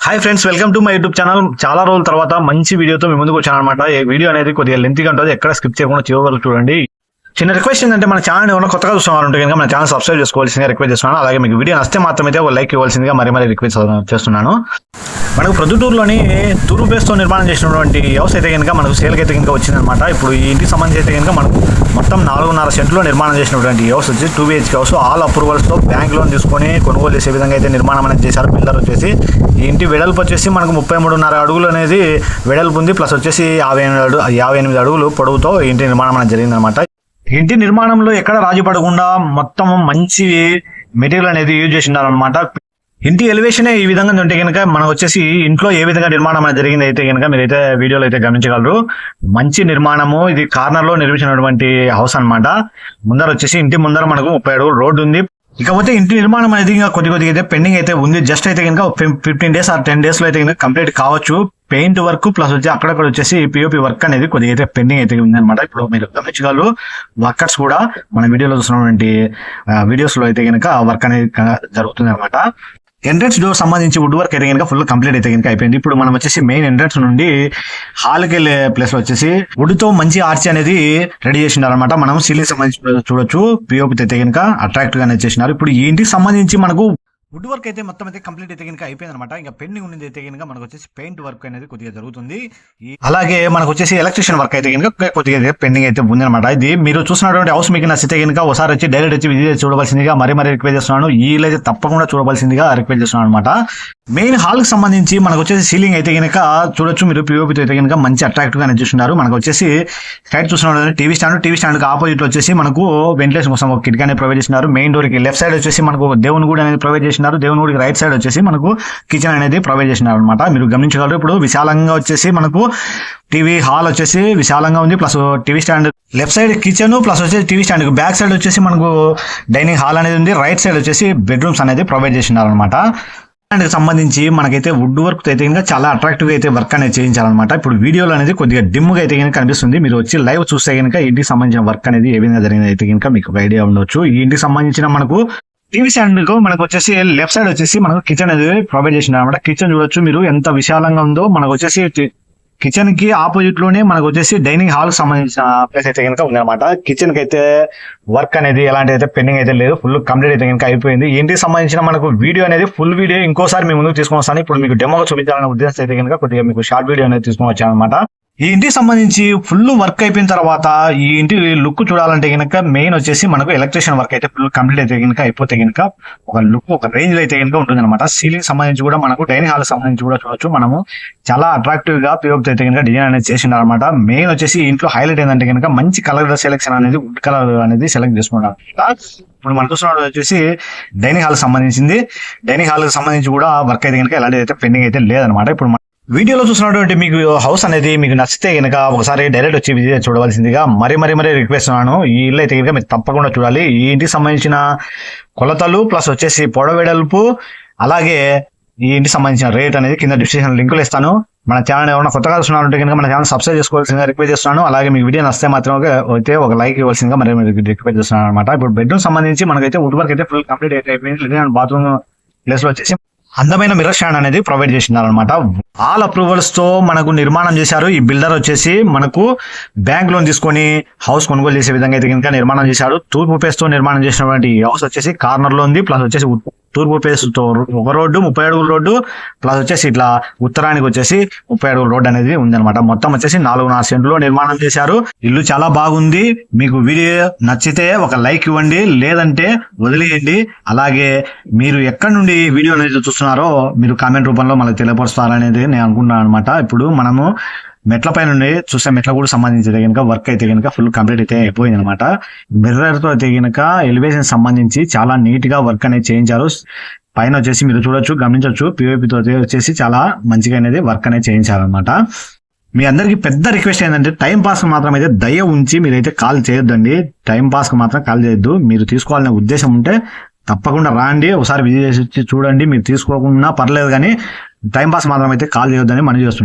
Hi friends welcome to my YouTube channel చాలా రోజుల తర్వాత మంచి వీడియోతో మీ ముందుకు వచ్చాను అనమాట ఈ వీడియో అనేది కొద్దిగా లెంతీగా ఉంటుంది. ఎక్కడ స్కిప్ చేయకుండా చివరి చూడండి. చిన్న రిక్వెస్ట్ ఏంటంటే మన ఛానల్ ఏమైనా కొత్తగా చూస్తున్నారు ఉంటే కనుక మన ఛానల్ సబ్స్క్రైబ్ చేసుకోవాల్సిందిగా రిక్వెస్ట్ చేస్తున్నాను. అలాగే మీకు వీడియో నచ్చితే మాత్రమే ఒక లైక్ ఇవ్వాల్సిందిగా మరీ మరీ రిక్వెస్ట్ చేస్తున్నాను. మనకు ప్రొద్దుటూరులోని తూర్పు బేస్తో నిర్మాణం చేసినటువంటి హౌస్ అయితే కనుక మనకు సేల్కి అయితే కనుక వచ్చిందనమాట ఇప్పుడు ఈ ఇంటికి సంబంధించి అయితే కనుక మనకు మొత్తం నాలుగున్నర సెంట్లో నిర్మాణం చేసినటువంటి హౌస్ వచ్చి టూ బిహెచ్కే హౌస్ ఆల్ అప్రూవల్స్తో బ్యాంక్ లోన్ తీసుకొని కొనుగోలు చేసే విధంగా అయితే నిర్మాణం అనేది చేశారు. పిల్లలు వచ్చేసి ఈ ఇంటి వెడల్పు వచ్చేసి మనకు ముప్పై మూడున్నర అడుగులు అనేది వెడల్పు ఉంది. ప్లస్ వచ్చేసి యాభై ఎనిమిది అడుగు యాభై ఎనిమిది అడుగులు పొడవుతో ఇంటి నిర్మాణం అనేది జరిగిందనమాట ఇంటి నిర్మాణంలో ఎక్కడ రాజీ పడకుండా మొత్తం మంచి మెటీరియల్ అనేది యూజ్ చేసినారనమాట ఇంటి ఎలివేషన్ ఈ విధంగా ఉంటే కనుక మనం వచ్చేసి ఇంట్లో ఏ విధంగా నిర్మాణం అనేది జరిగింది అయితే కనుక మీరైతే వీడియోలో అయితే గమనించగలరు. మంచి నిర్మాణము ఇది కార్నర్లో నిర్మించినటువంటి హౌస్ అన్నమాట. ముందర వచ్చేసి ఇంటి ముందర మనకు ముప్పై అడుగులు రోడ్డు ఉంది. ఇకపోతే ఇంటి నిర్మాణం అనేది ఇంకా కొద్ది కొద్దిగా అయితే పెండింగ్ అయితే ఉంది. జస్ట్ అయితే కనుక ఫిఫ్టీన్ డేస్ ఆర్ టెన్ డేస్లో అయితే కనుక కంప్లీట్ కావచ్చు. పెయింట్ వర్క్ ప్లస్ వచ్చి అక్కడక్కడ వచ్చేసి పిఓపి వర్క్ అనేది కొద్దిగా అయితే పెండింగ్ అయితే ఉందన్నమాట ఇప్పుడు మీరు గమనించగలరు. వర్కర్స్ కూడా మన వీడియోలో చూసినటువంటి వీడియోస్లో అయితే కనుక వర్క్ అనేది జరుగుతుంది అనమాట ఎంట్రన్స్ డోర్ సంబంధించి వుడ్ వర్క్ అయితే కనుక ఫుల్ కంప్లీట్ అయితే కనుక అయిపోయింది. ఇప్పుడు మనం వచ్చేసి మెయిన్ ఎంట్రన్స్ నుండి హాల్కి వెళ్ళే ప్లేస్లో వచ్చేసి వుడ్తో మంచి ఆర్చి అనేది రెడీ చేసినారు అనమాట మనం సీలింగ్ సంబంధించి చూడొచ్చు. పిఓపి అయితే కనుక అట్రాక్ట్గా చేసినారు. ఇప్పుడు ఈ ఇంటికి సంబంధించి మనకు వుడ్ వర్క్ అయితే మొత్తం అయితే కంప్లీట్ అయితే కనుక అయిపోయింది అనమాట ఇంకా పెండింగ్ ఉన్నది అయితే కనుక మనకు వచ్చేసి పెయింట్ వర్క్ అనేది కొద్దిగా జరుగుతుంది. అలాగే మనకు వచ్చేసి ఎలక్ట్రిషియన్ వర్క్ అయితే కనుక కొద్దిగా అయితే పెండింగ్ అయితే ఉంది అనమాట ఇది మీరు చూసినటువంటి హౌస్ మీకు నచ్చితే కనుక ఒకసారి వచ్చి డైరెక్ట్ వచ్చి విజిట్ చూడవలసిందిగా మరీ మరీ రిక్వెస్ట్ చేస్తున్నాను. ఈ అయితే తప్పకుండా చూడవలసిందిగా రిక్వెస్ట్ చేస్తున్నాను అనమాట మెయిన్ హాల్కి సంబంధించి మనకు వచ్చేసి సీలింగ్ అయితే కనుక చూడొచ్చు మీరు పిఓపి అయితే కనుక మంచి అట్రాక్టివ్గా చూస్తున్నారు మనకు వచ్చేసి సైడ్ చూస్తున్నారు TV stand TV stand opposite వచ్చేసి మనకు వెంటిలేషన్ కోసం ఒక కిటికీ అనేది ప్రొవైడ్ చేసినారు. మెయిన్ డోర్కి లెఫ్ట్ సైడ్ వచ్చేసి మనకు దేవుని గుడి అనేది ప్రొవైడ్ చేసినారు. దేవుని గుడికి రైట్ సైడ్ వచ్చేసి మనకు కిచెన్ అనేది ప్రొవైడ్ చేసినారు అనమాట మీరు గమనించగలరు ఇప్పుడు విశాలంగా వచ్చేసి మనకు టీవీ హాల్ వచ్చేసి విశాలంగా ఉంది. Plus TV stand left side kitchen plus వచ్చేసి టీవీ స్టాండ్ బ్యాక్ సైడ్ వచ్చేసి మనకు డైనింగ్ హాల్ అనేది ఉంది. రైట్ సైడ్ వచ్చేసి బెడ్రూమ్స్ అనేది ప్రొవైడ్ చేసినారు అనమాట దానికి సంబంధించి మనకైతే వుడ్ వర్క్ అయితే ఇంకా చాలా అట్రాక్టివ్ అయితే వర్క్ అనేది చేయించాలన్నమాట ఇప్పుడు వీడియోలో అనేది కొద్దిగా డిమ్గా అయితే కనుక కనిపిస్తుంది. మీరు వచ్చి లైవ్ చూస్తే కనుక ఇంటికి సంబంధించిన వర్క్ అనేది ఏ విధంగా జరిగింది అయితే కనుక మీకు ఒక ఐడియా ఉండొచ్చు. ఈ ఇంటికి సంబంధించిన మనకు టీవీ స్టాండ్ మనకు వచ్చేసి లెఫ్ట్ సైడ్ వచ్చేసి మనకు కిచెన్ అనేది ప్రొవైడ్ చేసిన అనమాట కిచెన్ చూడొచ్చు మీరు ఎంత విశాలంగా ఉందో మనకు వచ్చేసి కిచెన్కి ఆపోజిట్లోనే మనకు వచ్చేసి డైనింగ్ హాల్కి సంబంధించిన ప్లేస్ అయితే కనుక ఉందన్నమాట. కిచెన్కి అయితే వర్క్ అనేది ఎలాంటి అయితే పెండింగ్ అయితే లేదు. ఫుల్ కంప్లీట్ అయితే కనుక అయిపోయింది. ఇంటికి సంబంధించిన మనకు వీడియో అనేది ఫుల్ వీడియో ఇంకోసారి మేము ముందుకు తీసుకొని వస్తాను. ఇప్పుడు మీకు డెమోగా చూపించాలనే ఉద్దేశం అయితే కనుక కొద్దిగా మీకు షార్ట్ వీడియో అనేది తీసుకొని వచ్చాను అనమాట ఈ ఇంటికి సంబంధించి ఫుల్ వర్క్ అయిపోయిన తర్వాత ఈ ఇంటి లుక్ చూడాలంటే కనుక మెయిన్ వచ్చేసి మనకు ఎలక్ట్రిషియన్ వర్క్ అయితే ఫుల్ కంప్లీట్ అయితే కనుక అయిపోతే కనుక ఒక లుక్ ఒక రేంజ్ అయితే కనుక ఉంటుంది అనమాట సీలింగ్ సంబంధించి కూడా మనకు డైనింగ్ హాల్ సంబంధించి కూడా చూడొచ్చు. మనము చాలా అట్రాక్టివ్గా ఉపయోగిత అయితే కనుక డిజైన్ అనేది చేసినారు మెయిన్ వచ్చేసి ఇంట్లో హైలైట్ ఏంటంటే కనుక మంచి కలర్ సెలెక్షన్ అనేది వుడ్ కలర్ అనేది సెలెక్ట్ చేసుకున్నారు ఇప్పుడు మనం చూస్తున్నాడు వచ్చేసి డైనింగ్ హాల్ సంబంధించింది. డైనింగ్ హాల్కి సంబంధించి కూడా వర్క్ అయితే కనుక ఎలాంటి అయితే పెండింగ్ అయితే లేదనమాట ఇప్పుడు వీడియోలో చూసినటువంటి మీకు హౌస్ అనేది మీకు నచ్చితే కనుక ఒకసారి డైరెక్ట్ వచ్చి విజిట్ చూడవలసిందిగా మరీ మరీ మరీ రిక్వెస్ట్ ఉన్నాను ఈ ఇల్లు అయితే కనుక మీరు తప్పకుండా చూడాలి. ఈ ఇంటికి సంబంధించిన కొలతలు ప్లస్ వచ్చేసి పొడవెడల్పు అలాగే ఈ ఇంటికి సంబంధించిన రేట్ అనేది కింద డిస్క్రిప్షన్ లింకులు ఇస్తాను. మన ఛానల్ ఎవరైనా కొత్తగా చూస్తున్నారంటే కనుక మన ఛానల్ సబ్స్క్రైబ్ చేసుకోవాల్సిందిగా రిక్వెస్ట్ చేస్తున్నాను. అలాగే మీకు వీడియో నచ్చితే మాత్రం అయితే ఒక లైక్ ఇవ్వాల్సిందిగా మరి రిక్వెస్ట్ చేస్తున్నాను అనమాట ఇప్పుడు బెడ్రూమ్ సంబంధించి మనకైతే వుడ్ వర్క్ అయితే ఫుల్ కంప్లీట్ అయిపోయింది. బాత్రూమ్ ప్లేస్లో వచ్చేసి అందమైన మిర్రర్ స్టాండ్ అనేది ప్రొవైడ్ చేసినారనమాట ఆల్ అప్రూవల్స్తో మనకు నిర్మాణం చేశారు. ఈ బిల్డర్ వచ్చేసి మనకు బ్యాంక్ లోన్ తీసుకొని హౌస్ కొనుగోలు చేసే విధంగా అయితే కనుక నిర్మాణం చేశారు. తూర్పు పేస్తో నిర్మాణం చేసినటువంటి హౌస్ వచ్చేసి కార్నర్లో ఉంది. ప్లస్ వచ్చేసి తూర్పు ఫేస్ ఒక రోడ్డు ముప్పై అడుగుల రోడ్డు ప్లస్ వచ్చేసి ఇట్లా ఉత్తరానికి వచ్చేసి ముప్పై అడుగుల రోడ్డు అనేది ఉందన్నమాట. మొత్తం వచ్చేసి నాలుగున్నర సెంట్లో నిర్మాణం చేశారు. ఇల్లు చాలా బాగుంది. మీకు వీడియో నచ్చితే ఒక లైక్ ఇవ్వండి. లేదంటే వదిలేయండి. అలాగే మీరు ఎక్కడి నుండి వీడియో అనేది చూస్తున్నారో మీరు కామెంట్ రూపంలో మనకు తెలియపరుస్తారనేది నేను అనుకుంటున్నాను అనమాట ఇప్పుడు మనము మెట్ల పైన నుండి చూస్తే మెట్ల కూడా సంబంధించి కనుక వర్క్ అయితే కనుక ఫుల్ కంప్లీట్ అయితే అయిపోయింది అనమాట మిర్రర్తో అయితే కనుక ఎలివేషన్ సంబంధించి చాలా నీట్గా వర్క్ అనేది చేయించారు. పైన వచ్చేసి మీరు చూడొచ్చు గమనించవచ్చు పిఓపితో వచ్చేసి చాలా మంచిగా అనేది వర్క్ అనేది చేయించారనమాట మీ అందరికి పెద్ద రిక్వెస్ట్ ఏంటంటే టైం పాస్ మాత్రం అయితే దయ ఉంచి మీరైతే కాల్ చేయొద్దండి. టైం పాస్ మాత్రం కాల్ చేయొద్దు. మీరు తీసుకోవాలనే ఉద్దేశం ఉంటే తప్పకుండా రాండి. ఒకసారి విజిట్ చేసి వచ్చి చూడండి. మీరు తీసుకోకుండా పర్లేదు కానీ టైం పాస్ మాత్రం అయితే కాల్ చేయొద్దని మనం చేస్తున్నాం.